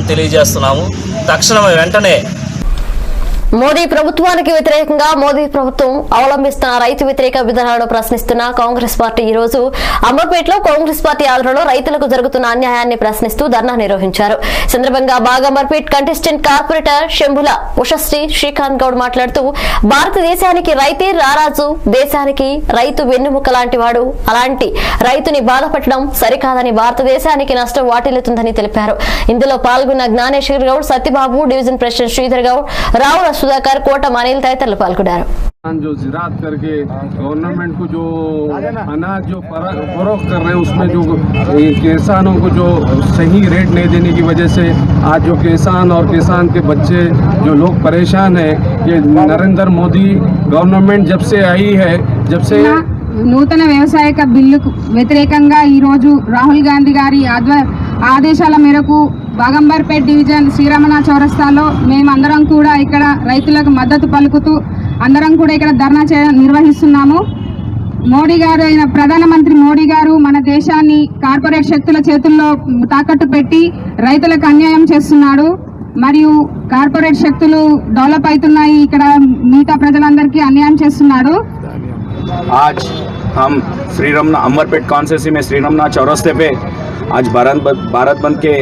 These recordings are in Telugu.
తెలియజేస్తున్నాము. తక్షణమే వెంటనే మోదీ ప్రభుత్వానికి వ్యతిరేకంగా మోదీ ప్రభుత్వం అవలంబిస్తున్న రైతు వ్యతిరేక విధానాలను ప్రశ్నిస్తున్న కాంగ్రెస్ పార్టీ ఈ రోజు అమర్పేటలో కాంగ్రెస్ పార్టీ ఆధ్వర్యంలో రైతులకు జరుగుతున్న అన్యాయాన్ని ప్రశ్నిస్తూ ధర్నా నిర్వహించారు. సందర్భంగా బాగమర్పేట్ కంటెస్టెంట్ కార్పొరేటర్ శంభుల ఉషశ్రీ శ్రీకాంత్ గౌడ్ మాట్లాడుతూ భారతదేశానికి రైతే రారాజు దేశానికి రైతు వెన్నుముక లాంటి వాడు. అలాంటి రైతుని బాధపడడం సరికాదని భారతదేశానికి నష్టం వాటిల్లుతుందని తెలిపారు. ఇందులో పాల్గొన్న జ్ఞానేశ్వర్ గౌడ్ సత్యబాబు డివిజన్ ప్రెసిడెంట్ శ్రీధర్ గౌడ్ రావు సుధాకర్ కోట అనిల్ తదితరులు పాల్గొన్నారు किसान जो जिरात करके गवर्नमेंट को जो अनाज जो फर- फरोख्त कर रहे हैं उसमें जो ये किसानों को जो सही रेट नहीं देने की वजह से आज जो किसान और किसान के बच्चे जो लोग परेशान हैं ये नरेंद्र मोदी गवर्नमेंट जब से आई है जब से నూతన వ్యవసాయక బిల్లుకు వ్యతిరేకంగా ఈరోజు రాహుల్ గాంధీ గారి ఆధ్వ ఆదేశాల మేరకు బాగంబర్పేట్ డివిజన్ శ్రీరమణ చౌరస్తాలో మేమందరం కూడా ఇక్కడ రైతులకు మద్దతు పలుకుతూ అందరం కూడా ఇక్కడ ధర్నా చే నిర్వహిస్తున్నాము మోడీ గారు అయిన ప్రధానమంత్రి మోడీ గారు మన దేశాన్ని కార్పొరేట్ శక్తుల చేతుల్లో తాకట్టు పెట్టి రైతులకు అన్యాయం చేస్తున్నాడు మరియు కార్పొరేట్ శక్తులు డెవలప్ అవుతున్నాయి ఇక్కడ మిగతా ప్రజలందరికీ అన్యాయం చేస్తున్నాడు आज हम श्री रमना अमरपेट कॉन्सेसी में श्री रमना चौरस्ते पे आज भारत बंद भारत बंद के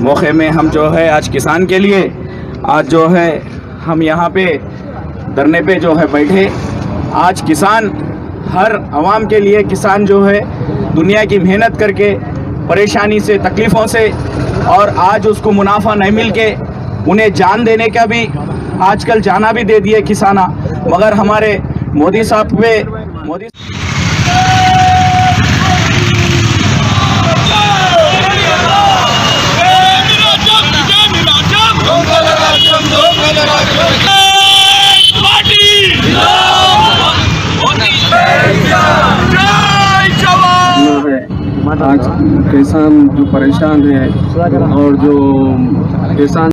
मौके में हम जो है आज किसान के लिए, आज जो है हम यहाँ पे धरने पे जो है बैठे। आज किसान हर आवाम के लिए, किसान जो है दुनिया की मेहनत करके, परेशानी से, तकलीफ़ों से, और आज उसको मुनाफा नहीं मिल के उन्हें जान देने का भी, आजकल जाना भी दे दिए किसाना। मगर हमारे मोदी साहब पे, मोदी आज किसान जो परेशान है और जो किसान